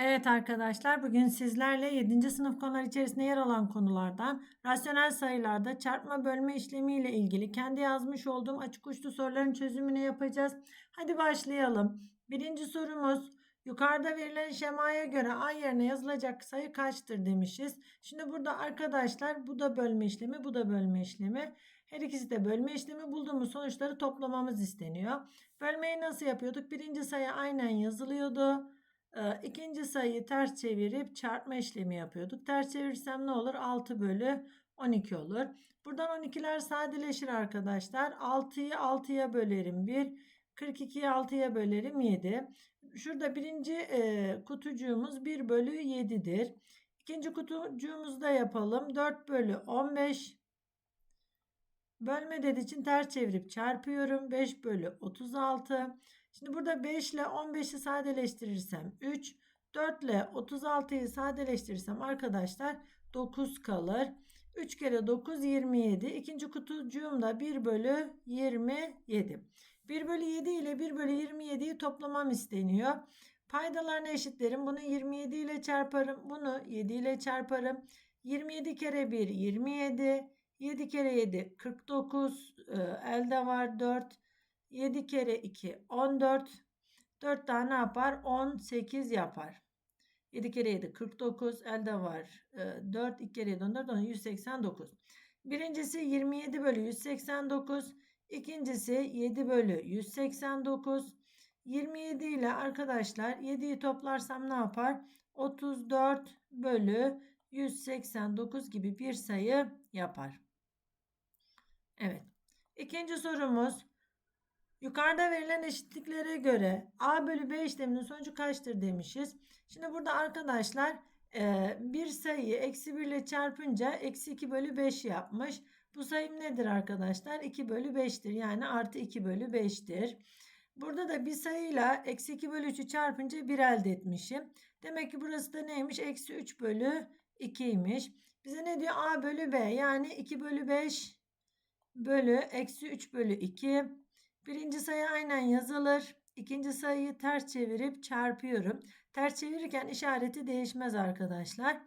Evet arkadaşlar bugün sizlerle 7. sınıf konular içerisinde yer alan konulardan rasyonel sayılarda çarpma bölme işlemi ile ilgili kendi yazmış olduğum açık uçlu soruların çözümünü yapacağız. Hadi başlayalım. Birinci sorumuz yukarıda verilen şemaya göre A yerine yazılacak sayı kaçtır demişiz. Şimdi burada arkadaşlar bu da bölme işlemi bu da bölme işlemi. Her ikisi de bölme işlemi bulduğumuz sonuçları toplamamız isteniyor. Bölmeyi nasıl yapıyorduk? Birinci sayı aynen yazılıyordu. İkinci sayıyı ters çevirip çarpma işlemi yapıyorduk. Ters çevirsem ne olur? 6 bölü 12 olur. Buradan 12'ler sadeleşir arkadaşlar. 6'yı 6'ya bölerim 1. 42'yi 6'ya bölerim 7. Şurada birinci e, kutucuğumuz 1 bölü 7'dir. İkinci kutucuğumuzu da yapalım. 4 bölü 15. Bölme dediği için ters çevirip çarpıyorum. 5 bölü 36. Şimdi burada 5 ile 15'i sadeleştirirsem 3. 4 ile 36'yı sadeleştirirsem arkadaşlar 9 kalır. 3 kere 9 27. İkinci kutucuğum da 1 bölü 27. 1 bölü 7 ile 1 bölü 27'yi toplamam isteniyor. Paydalarını eşitlerim. Bunu 27 ile çarparım. Bunu 7 ile çarparım. 27 kere 1 27. 7 kere 7 49. Ee, elde var 4. 7 kere 2 14. 4 tane yapar? 18 yapar. 7 kere 7 49. Elde var 4. 2 kere 7 14. 189. Birincisi 27 bölü 189. İkincisi 7 bölü 189. 27 ile arkadaşlar 7'yi toplarsam ne yapar? 34 bölü 189 gibi bir sayı yapar. Evet. İkinci sorumuz Yukarıda verilen eşitliklere göre A bölü B işleminin sonucu kaçtır demişiz. Şimdi burada arkadaşlar e, bir sayıyı eksi 1 ile çarpınca eksi 2 bölü 5 yapmış. Bu sayım nedir arkadaşlar? 2 bölü 5'tir. Yani artı 2 bölü 5'tir. Burada da bir sayıyla eksi 2 bölü 3'ü çarpınca 1 elde etmişim. Demek ki burası da neymiş? Eksi 3 bölü 2'ymiş. Bize ne diyor? A bölü B yani 2 bölü 5 bölü eksi 3 bölü 2 Birinci sayı aynen yazılır. İkinci sayıyı ters çevirip çarpıyorum. Ters çevirirken işareti değişmez arkadaşlar.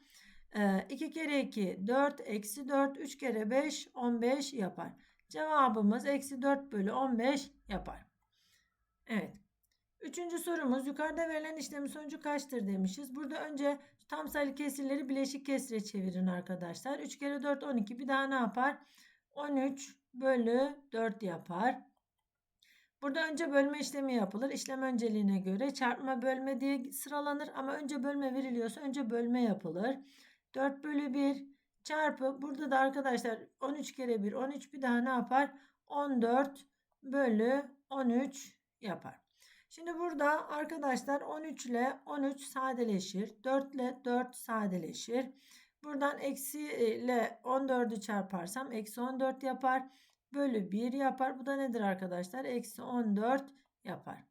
Ee, 2 kere 2 4 eksi 4 3 kere 5 15 yapar. Cevabımız eksi 4 bölü 15 yapar. Evet. Üçüncü sorumuz yukarıda verilen işlemin sonucu kaçtır demişiz. Burada önce tam sayılı kesirleri bileşik kesire çevirin arkadaşlar. 3 kere 4 12 bir daha ne yapar? 13 bölü 4 yapar. Burada önce bölme işlemi yapılır. İşlem önceliğine göre çarpma bölme diye sıralanır ama önce bölme veriliyorsa önce bölme yapılır. 4 bölü 1 çarpı burada da arkadaşlar 13 kere 1 13 bir daha ne yapar? 14 bölü 13 yapar. Şimdi burada arkadaşlar 13 ile 13 sadeleşir. 4 ile 4 sadeleşir. Buradan eksi ile 14'ü çarparsam eksi 14 yapar bölü 1 yapar. Bu da nedir arkadaşlar? Eksi 14 yapar.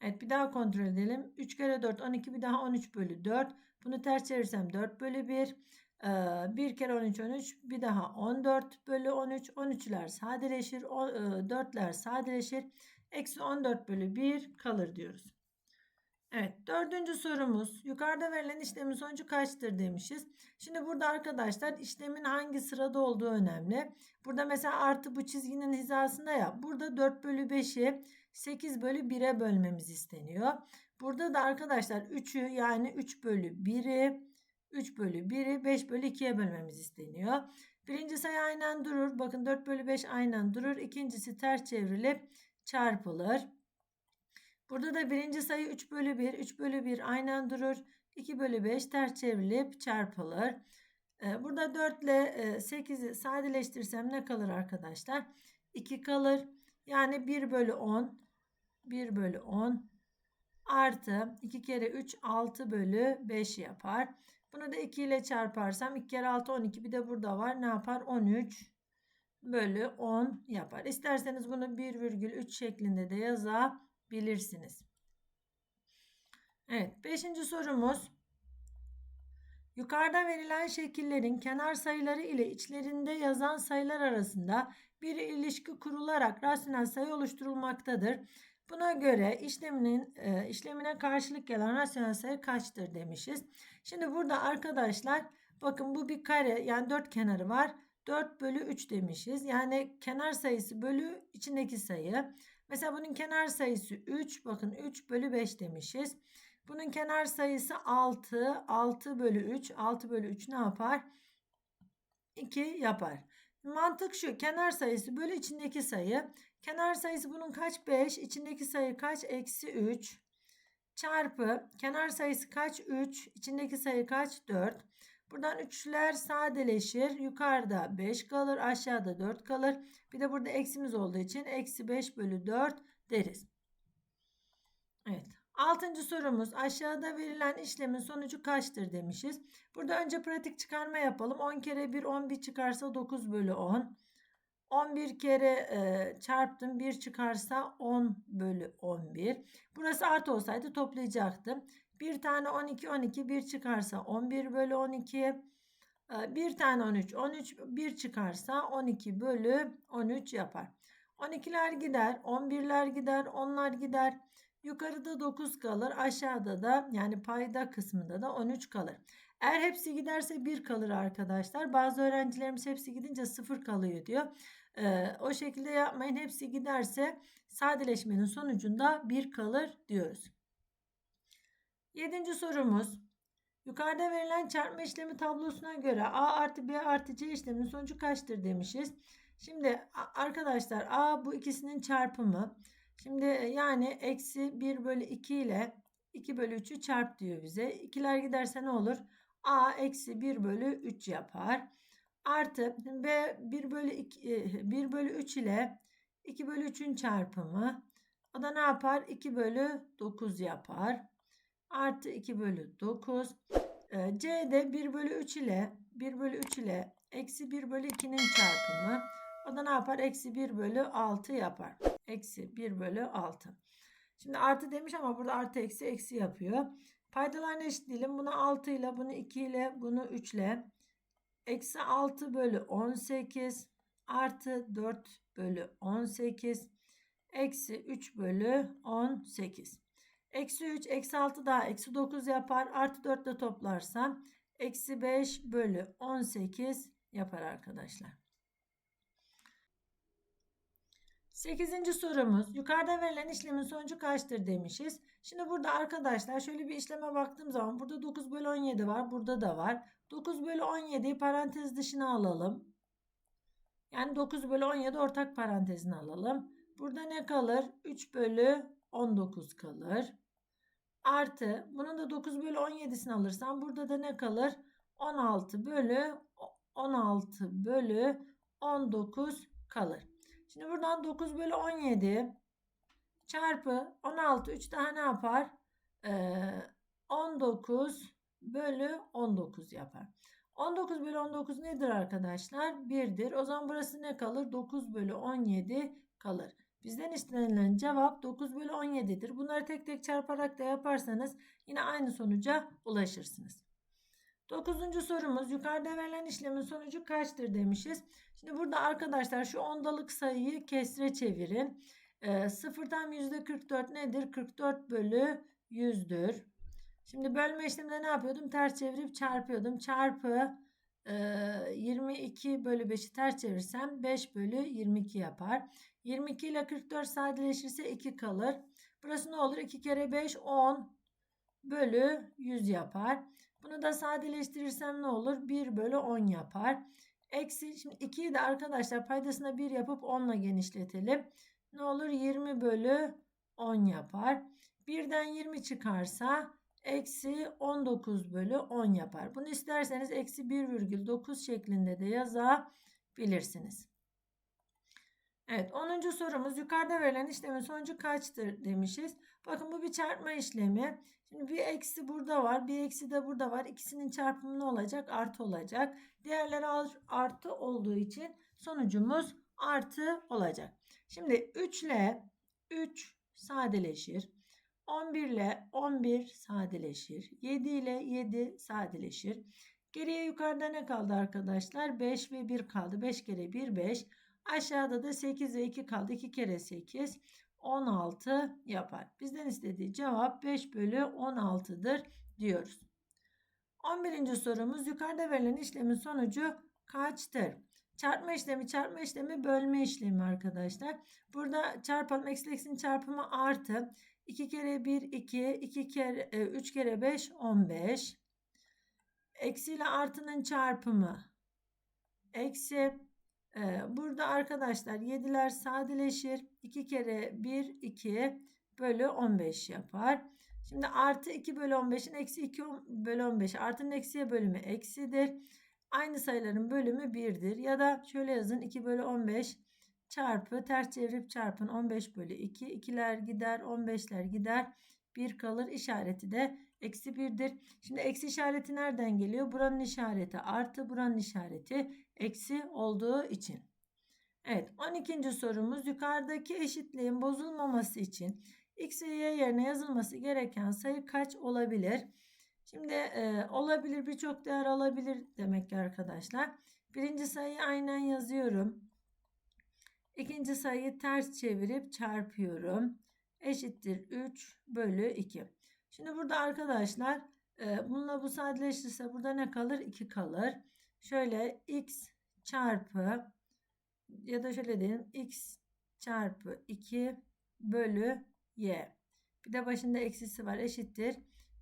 Evet bir daha kontrol edelim. 3 kere 4 12 bir daha 13 bölü 4. Bunu ters çevirirsem 4 bölü 1. 1 kere 13 13 bir daha 14 bölü 13 13'ler sadeleşir 4'ler sadeleşir eksi 14 bölü 1 kalır diyoruz. Evet dördüncü sorumuz yukarıda verilen işlemin sonucu kaçtır demişiz. Şimdi burada arkadaşlar işlemin hangi sırada olduğu önemli. Burada mesela artı bu çizginin hizasında ya burada 4 bölü 5'i 8 bölü 1'e bölmemiz isteniyor. Burada da arkadaşlar 3'ü yani 3 bölü 1'i 3 bölü 1'i 5 bölü 2'ye bölmemiz isteniyor. Birinci sayı aynen durur. Bakın 4 bölü 5 aynen durur. İkincisi ters çevrilip çarpılır. Burada da birinci sayı 3 bölü 1. 3 bölü 1 aynen durur. 2 bölü 5 ters çevrilip çarpılır. Ee, burada 4 ile 8'i sadeleştirsem ne kalır arkadaşlar? 2 kalır. Yani 1 bölü 10. 1 bölü 10 artı 2 kere 3 6 bölü 5 yapar. Bunu da 2 ile çarparsam 2 kere 6 12 bir de burada var. Ne yapar? 13 bölü 10 yapar. İsterseniz bunu 1,3 şeklinde de yazabilirsiniz bilirsiniz. Evet, beşinci sorumuz. Yukarıda verilen şekillerin kenar sayıları ile içlerinde yazan sayılar arasında bir ilişki kurularak rasyonel sayı oluşturulmaktadır. Buna göre işleminin e, işlemine karşılık gelen rasyonel sayı kaçtır demişiz. Şimdi burada arkadaşlar bakın bu bir kare yani dört kenarı var. 4 bölü 3 demişiz. Yani kenar sayısı bölü içindeki sayı. Mesela bunun kenar sayısı 3. Bakın 3 bölü 5 demişiz. Bunun kenar sayısı 6. 6 bölü 3. 6 bölü 3 ne yapar? 2 yapar. Mantık şu. Kenar sayısı bölü içindeki sayı. Kenar sayısı bunun kaç? 5. İçindeki sayı kaç? Eksi 3. Çarpı. Kenar sayısı kaç? 3. İçindeki sayı kaç? 4. Buradan üçler sadeleşir. Yukarıda 5 kalır. Aşağıda 4 kalır. Bir de burada eksimiz olduğu için eksi 5 bölü 4 deriz. Evet. Altıncı sorumuz aşağıda verilen işlemin sonucu kaçtır demişiz. Burada önce pratik çıkarma yapalım. 10 kere 1 11 çıkarsa 9 bölü 10. 11 kere e, çarptım 1 çıkarsa 10 bölü 11. Burası artı olsaydı toplayacaktım. Bir tane 12 12 1 çıkarsa 11 bölü 12. E, bir tane 13 13 1 çıkarsa 12 bölü 13 yapar. 12'ler gider 11'ler gider 10'lar gider. Yukarıda 9 kalır. Aşağıda da yani payda kısmında da 13 kalır. Eğer hepsi giderse 1 kalır arkadaşlar. Bazı öğrencilerimiz hepsi gidince 0 kalıyor diyor. Ee, o şekilde yapmayın. Hepsi giderse sadeleşmenin sonucunda 1 kalır diyoruz. Yedinci sorumuz. Yukarıda verilen çarpma işlemi tablosuna göre A artı B artı C işleminin sonucu kaçtır demişiz. Şimdi arkadaşlar A bu ikisinin çarpımı. Şimdi yani eksi 1 bölü 2 ile 2 bölü 3'ü çarp diyor bize. İkiler giderse ne olur? A eksi 1 bölü 3 yapar. Artı B 1 bölü 2, 1 bölü 3 ile 2 bölü 3'ün çarpımı. O da ne yapar? 2 bölü 9 yapar. Artı 2 bölü 9. C de 1 bölü 3 ile 1 bölü 3 ile eksi 1 bölü 2'nin çarpımı. O da ne yapar? Eksi 1 bölü 6 yapar. Eksi 1 bölü 6. Şimdi artı demiş ama burada artı eksi eksi yapıyor. Paydalarını eşitleyelim. Bunu 6 ile, bunu 2 ile, bunu 3 ile. Eksi 6 bölü 18 artı 4 bölü 18 eksi 3 bölü 18. Eksi 3, eksi 6 daha eksi 9 yapar. Artı 4 ile toplarsam eksi 5 bölü 18 yapar arkadaşlar. Sekizinci sorumuz. Yukarıda verilen işlemin sonucu kaçtır demişiz. Şimdi burada arkadaşlar şöyle bir işleme baktığım zaman burada 9 bölü 17 var. Burada da var. 9 bölü 17'yi parantez dışına alalım. Yani 9 bölü 17 ortak parantezine alalım. Burada ne kalır? 3 bölü 19 kalır. Artı bunun da 9 bölü 17'sini alırsam burada da ne kalır? 16 bölü 16 bölü 19 kalır. Şimdi buradan 9 bölü 17 çarpı 16 3 daha ne yapar? Ee, 19 bölü 19 yapar. 19 bölü 19 nedir arkadaşlar? 1'dir. O zaman burası ne kalır? 9 bölü 17 kalır. Bizden istenilen cevap 9 bölü 17'dir. Bunları tek tek çarparak da yaparsanız yine aynı sonuca ulaşırsınız. Dokuzuncu sorumuz yukarıda verilen işlemin sonucu kaçtır demişiz. Şimdi burada arkadaşlar şu ondalık sayıyı kesre çevirin. E, sıfırdan %44 nedir? 44 bölü 100'dür. Şimdi bölme işleminde ne yapıyordum? Ters çevirip çarpıyordum. Çarpı 22 bölü 5'i ters çevirsem 5 bölü 22 yapar. 22 ile 44 sadeleşirse 2 kalır. Burası ne olur? 2 kere 5 10 bölü 100 yapar. Bunu da sadeleştirirsem ne olur? 1 bölü 10 yapar. Eksi şimdi 2'yi de arkadaşlar paydasına 1 yapıp 10 ile genişletelim. Ne olur? 20 bölü 10 yapar. 1'den 20 çıkarsa eksi 19 bölü 10 yapar. Bunu isterseniz eksi 1,9 şeklinde de yazabilirsiniz. Evet 10. sorumuz yukarıda verilen işlemin sonucu kaçtır demişiz. Bakın bu bir çarpma işlemi. Şimdi bir eksi burada var bir eksi de burada var. İkisinin çarpımı ne olacak? Artı olacak. Diğerleri artı olduğu için sonucumuz artı olacak. Şimdi 3 ile 3 sadeleşir. 11 ile 11 sadeleşir. 7 ile 7 sadeleşir. Geriye yukarıda ne kaldı arkadaşlar? 5 ve 1 kaldı. 5 kere 1 5. Aşağıda da 8 ve 2 kaldı. 2 kere 8 16 yapar. Bizden istediği cevap 5 bölü 16'dır diyoruz. 11. sorumuz yukarıda verilen işlemin sonucu kaçtır? Çarpma işlemi, çarpma işlemi, bölme işlemi arkadaşlar. Burada çarpalım, eksi eksinin çarpımı artı. 2 kere 1, 2, 2 kere, 3 kere 5, 15. Eksi ile artının çarpımı eksi. Ee, burada arkadaşlar 7'ler sadeleşir. 2 kere 1, 2 bölü 15 yapar. Şimdi artı 2 bölü 15'in eksi 2 bölü 15. Artının eksiye bölümü eksidir. Aynı sayıların bölümü 1'dir. Ya da şöyle yazın 2 bölü 15 çarpı ters çevirip çarpın 15 bölü 2. 2'ler gider 15'ler gider. 1 kalır işareti de eksi 1'dir. Şimdi eksi işareti nereden geliyor? Buranın işareti artı buranın işareti eksi olduğu için. Evet 12. sorumuz yukarıdaki eşitliğin bozulmaması için x ve y yerine yazılması gereken sayı kaç olabilir? Şimdi e, olabilir birçok değer alabilir demek ki arkadaşlar. Birinci sayıyı aynen yazıyorum. İkinci sayıyı ters çevirip çarpıyorum. Eşittir 3 bölü 2. Şimdi burada arkadaşlar e, bununla bu sadeleşirse burada ne kalır? 2 kalır. Şöyle x çarpı ya da şöyle diyelim x çarpı 2 bölü y. Bir de başında eksisi var eşittir.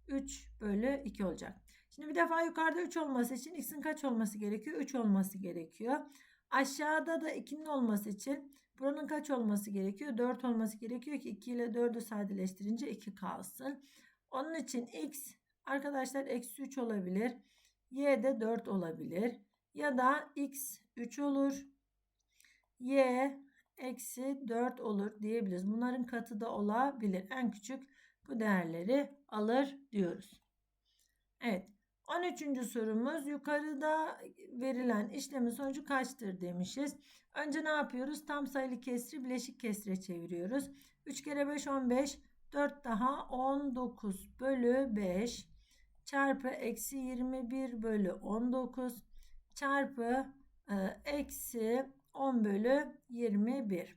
3 bölü 2 olacak. Şimdi bir defa yukarıda 3 olması için x'in kaç olması gerekiyor? 3 olması gerekiyor. Aşağıda da 2'nin olması için buranın kaç olması gerekiyor? 4 olması gerekiyor ki 2 ile 4'ü sadeleştirince 2 kalsın. Onun için x arkadaşlar eksi 3 olabilir. Y de 4 olabilir. Ya da x 3 olur. Y eksi 4 olur diyebiliriz. Bunların katı da olabilir. En küçük bu değerleri alır diyoruz. Evet. 13. sorumuz yukarıda verilen işlemin sonucu kaçtır demişiz. Önce ne yapıyoruz? Tam sayılı kesri bileşik kesre çeviriyoruz. 3 kere 5 15 4 daha 19 bölü 5 çarpı eksi 21 bölü 19 çarpı e, eksi 10 bölü 21.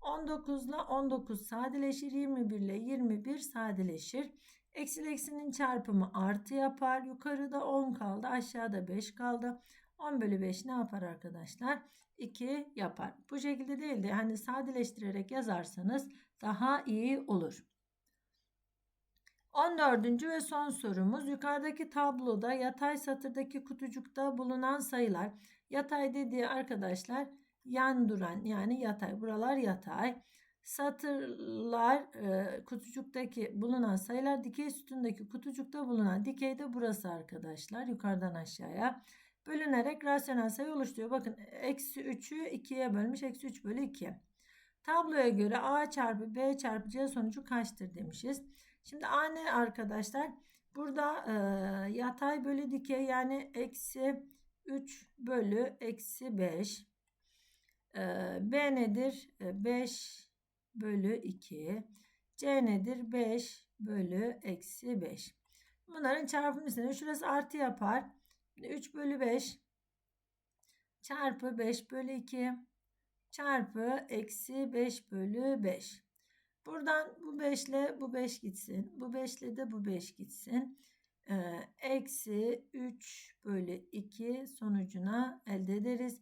19 ile 19 sadeleşir. 21 ile 21 sadeleşir. Eksi eksinin çarpımı artı yapar. Yukarıda 10 kaldı. Aşağıda 5 kaldı. 10 bölü 5 ne yapar arkadaşlar? 2 yapar. Bu şekilde değil de hani sadeleştirerek yazarsanız daha iyi olur. 14. ve son sorumuz yukarıdaki tabloda yatay satırdaki kutucukta bulunan sayılar. Yatay dediği arkadaşlar yan duran yani yatay. Buralar yatay. Satırlar e, kutucuktaki bulunan sayılar dikey sütundaki kutucukta bulunan dikey de burası arkadaşlar. Yukarıdan aşağıya bölünerek rasyonel sayı oluşturuyor. Bakın eksi 3'ü 2'ye bölmüş. Eksi 3 bölü 2. Tabloya göre A çarpı B çarpı C sonucu kaçtır demişiz. Şimdi A ne arkadaşlar? Burada e, yatay bölü dikey yani eksi 3 bölü eksi 5. E, B nedir? E, 5 bölü 2. C nedir? 5 bölü eksi 5. Bunların çarpımı istenir. Şurası artı yapar. 3 bölü 5 çarpı 5 bölü 2 çarpı eksi 5 bölü 5. Buradan bu 5 ile bu 5 gitsin. Bu 5 ile de bu 5 gitsin. Ee, eksi 3 bölü 2 sonucuna elde ederiz.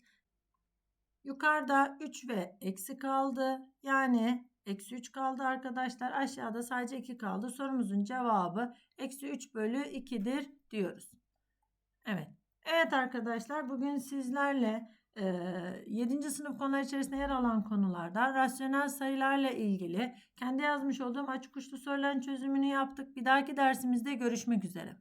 Yukarıda 3 ve eksi kaldı. Yani eksi 3 kaldı arkadaşlar. Aşağıda sadece 2 kaldı. Sorumuzun cevabı eksi 3 bölü 2'dir diyoruz. Evet. Evet arkadaşlar bugün sizlerle 7. sınıf konular içerisinde yer alan konularda rasyonel sayılarla ilgili kendi yazmış olduğum açık uçlu soruların çözümünü yaptık. Bir dahaki dersimizde görüşmek üzere.